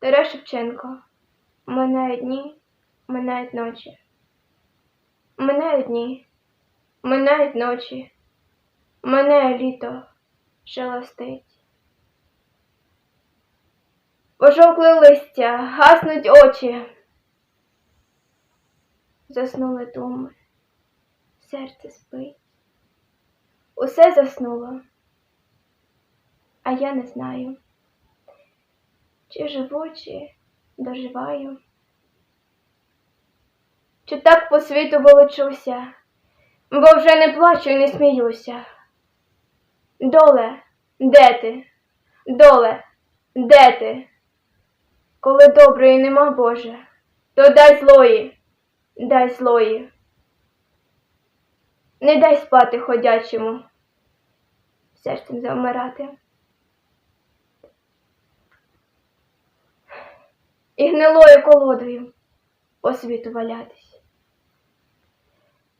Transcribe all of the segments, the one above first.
Тарас Шевченко. Минають дні, минають ночі. Минають дні, минають ночі. Минає літо шелестить. Пожовкли листя, гаснуть очі. Заснули думи, серце спить. Усе заснуло, а я не знаю, чи живу, чи доживаю, чи так по світу волочуся, бо вже не плачу і не сміюся. Доле, де ти? Доле, де ти? Коли доброї нема, Боже, то дай злої, дай злої. Не дай спати ходячому, серцем завмирати. І гнилою колодою по світу валятись.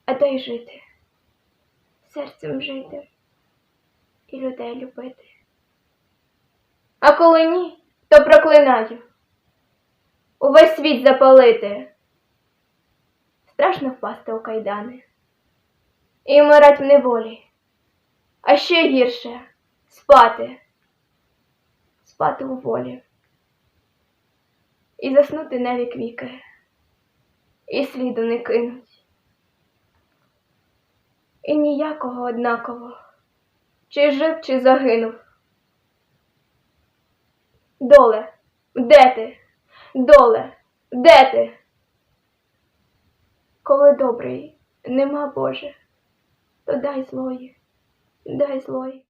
А дай жити, серцем жити і людей любити. А коли ні, то проклинаю увесь світ запалити. Страшно впасти у кайдани і вмирать в неволі, а ще гірше спати, спати у волі і заснути навік віки, і сліду не кинуть. І ніякого однаково, чи жив, чи загинув. Доле, де ти? Доле, де ти? Коли добрий нема Боже, то дай злої, дай злої.